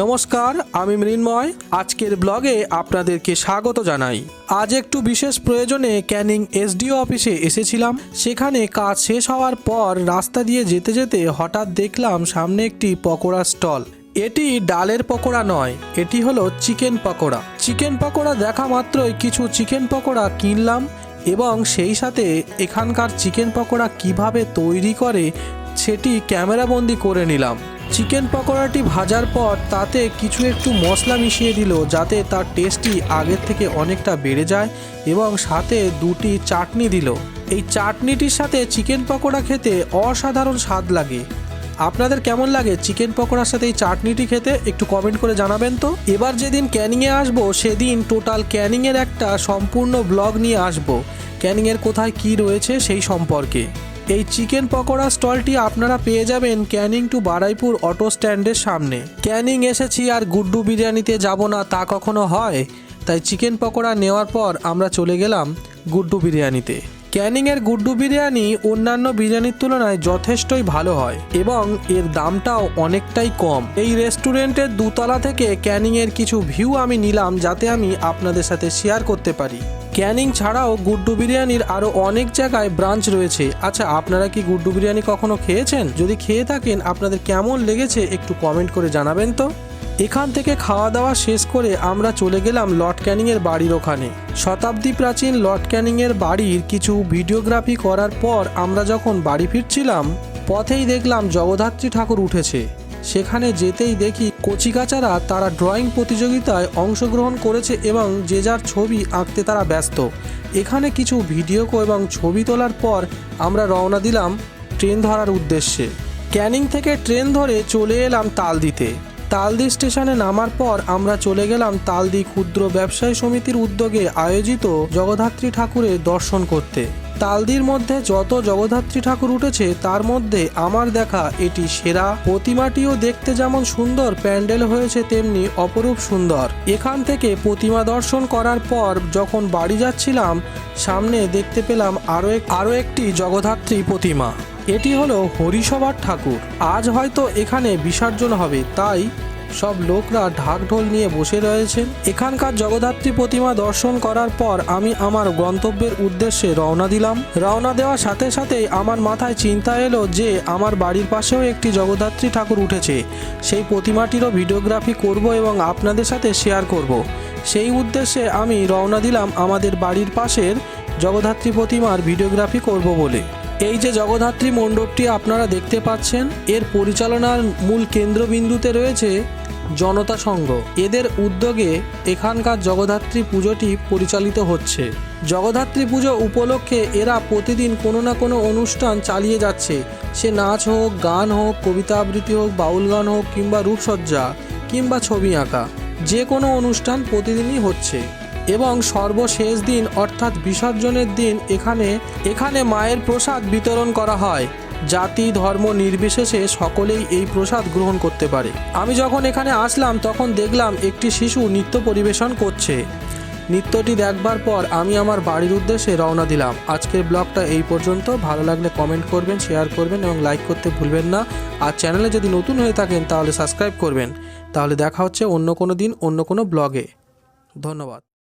নমস্কার, আমি মৃন্ময়। আজকের ব্লগে আপনাদেরকে স্বাগত জানাই। আজ একটু বিশেষ প্রয়োজনে ক্যানিং এসডিও অফিসে এসেছিলাম। সেখানে কাজ শেষ হওয়ার পর রাস্তা দিয়ে যেতে যেতে হঠাৎ দেখলাম সামনে একটি পকোড়া স্টল। এটি ডালের পকোড়া নয়, এটি হলো চিকেন পকোড়া। চিকেন পকোড়া দেখা মাত্রই কিছু চিকেন পকোড়া কিনলাম এবং সেই সাথে এখানকার চিকেন পকোড়া কীভাবে তৈরি করে সেটি ক্যামেরাবন্দি করে নিলাম। চিকেন পকোড়াটি ভাজার পর তাতে কিছু একটু মশলা মিশিয়ে দিল যাতে তার টেস্টটি আগের থেকে অনেকটা বেড়ে যায় এবং সাথে দুটি চাটনি দিল। এই চাটনিটির সাথে চিকেন পকোড়া খেতে অসাধারণ স্বাদ লাগে। আপনাদের কেমন লাগে চিকেন পকোড়ার সাথে এই চাটনিটি খেতে? একটু কমেন্ট করে জানাবেন তো। এবার যেদিন ক্যানিংয়ে আসব, সেদিন টোটাল ক্যানিংয়ের একটা সম্পূর্ণ ব্লগ নিয়ে আসব। ক্যানিংয়ের কোথায় কি রয়েছে সেই সম্পর্কে। এই চিকেন পকোড়া স্টলটি আপনারা পেয়ে যাবেন ক্যানিং টু বারাইপুর অটো স্ট্যান্ডের সামনে। ক্যানিং এসেছি আর গুড্ডু বিরিয়ানিতে যাব না, তা কখনো হয়? তাই চিকেন পকোড়া নেওয়ার পর আমরা চলে গেলাম গুড্ডু বিরিয়ানিতে। ক্যানিংয়ের গুড্ডু বিরিয়ানি অন্যান্য বিরিয়ানির তুলনায় যথেষ্টই ভালো হয় এবং এর দামটাও অনেকটাই কম। এই রেস্টুরেন্টের দুতলা থেকে ক্যানিংয়ের কিছু ভিউ আমি নিলাম, যাতে আমি আপনাদের সাথে শেয়ার করতে পারি। ক্যানিং ছাড়াও গুড্ডু বিরিয়ানির আরও অনেক জায়গায় ব্রাঞ্চ রয়েছে। আচ্ছা আপনারা কি গুড্ডু বিরিয়ানি কখনো খেয়েছেন? যদি খেয়ে থাকেন, আপনাদের কেমন লেগেছে একটু কমেন্ট করে জানাবেন তো। এখান থেকে খাওয়া দাওয়া শেষ করে আমরা চলে গেলাম লর্ড ক্যানিংয়ের বাড়ির ওখানে। শতাব্দী প্রাচীন লর্ড ক্যানিংয়ের বাড়ির কিছু ভিডিওগ্রাফি করার পর আমরা যখন বাড়ি ফিরছিলাম, পথেই দেখলাম জগদ্ধাত্রী ঠাকুর উঠেছে। সেখানে যেতেই দেখি কচিকাচারা তারা ড্রয়িং প্রতিযোগিতায় অংশগ্রহণ করেছে এবং যে যার ছবি আঁকতে তারা ব্যস্ত। এখানে কিছু ভিডিও এবং ছবি তোলার পর আমরা রওনা দিলাম ট্রেন ধরার উদ্দেশ্যে। ক্যানিং থেকে ট্রেন ধরে চলে এলাম তালদিতে। তালদি স্টেশনে নামার পর আমরা চলে গেলাম তালদি ক্ষুদ্র ব্যবসায়ী সমিতির উদ্যোগে আয়োজিত জগদ্ধাত্রী ঠাকুরের দর্শন করতে। তালদির মধ্যে যত জগদ্ধাত্রী ঠাকুর উঠেছে, তার মধ্যে আমার দেখা এটি সেরা। প্রতিমাটিও দেখতে যেমন সুন্দর, প্যান্ডেল হয়েছে তেমনি অপরূপ সুন্দর। এখান থেকে প্রতিমা দর্শন করার পর যখন বাড়ি যাচ্ছিলাম, সামনে দেখতে পেলাম আরও এক আরও একটি জগদ্ধাত্রী প্রতিমা। এটি হলো হরিসভার ঠাকুর। আজ হয়তো এখানে বিসর্জন হবে, তাই সব লোকরা ঢাকঢোল নিয়ে বসে রয়েছেন এখানকার জগদ্ধাত্রী প্রতিমা দর্শন করার পর আমি আমার গন্তব্যের উদ্দেশ্যে রওনা দিলাম। রওনা দেওয়ার সাথে সাথেই আমার মাথায় চিন্তা এলো যে আমার বাড়ির পাশেও একটি জগদ্ধাত্রী ঠাকুর উঠেছে। সেই প্রতিমাটিরও ভিডিওগ্রাফি করব এবং আপনাদের সাথে শেয়ার করব। সেই উদ্দেশ্যে আমি রওনা দিলাম আমাদের বাড়ির পাশের জগদ্ধাত্রী প্রতিমার ভিডিওগ্রাফি করব বলে। এই যে জগদ্ধাত্রী মণ্ডপটি আপনারা দেখতে পাচ্ছেন, এর পরিচালনার মূল কেন্দ্রবিন্দুতে রয়েছে জনতা সংঘ। এদের উদ্যোগে এখানকার জগদ্ধাত্রী পুজোটি পরিচালিত হচ্ছে। জগদ্ধাত্রী পুজো উপলক্ষে এরা প্রতিদিন কোনো না কোনো অনুষ্ঠান চালিয়ে যাচ্ছে। সে নাচ হোক, গান হোক, কবিতা আবৃত্তি হোক, বাউল গান হোক কিংবা রূপসজ্জা কিংবা ছবি আঁকা, যে কোনো অনুষ্ঠান প্রতিদিনই হচ্ছে। এবং সর্বশেষ দিন অর্থাৎ বিসর্জনের দিন এখানে এখানে মায়ের প্রসাদ বিতরণ করা হয়। জাতি, ধর্ম নির্বিশেষে সকলেই এই প্রসাদ গ্রহণ করতে পারে। আমি যখন এখানে আসলাম, তখন দেখলাম একটি শিশু নৃত্য পরিবেশন করছে। নৃত্যটি দেখবার পর আমি আমার বাড়ির উদ্দেশ্যে রওনা দিলাম। আজকের ব্লগটা এই পর্যন্ত। ভালো লাগলে কমেন্ট করবেন, শেয়ার করবেন এবং লাইক করতে ভুলবেন না। আর চ্যানেলে যদি নতুন হয়ে থাকেন, তাহলে সাবস্ক্রাইব করবেন। তাহলে দেখা হচ্ছে অন্য কোনো দিন, অন্য কোনো ব্লগে। ধন্যবাদ।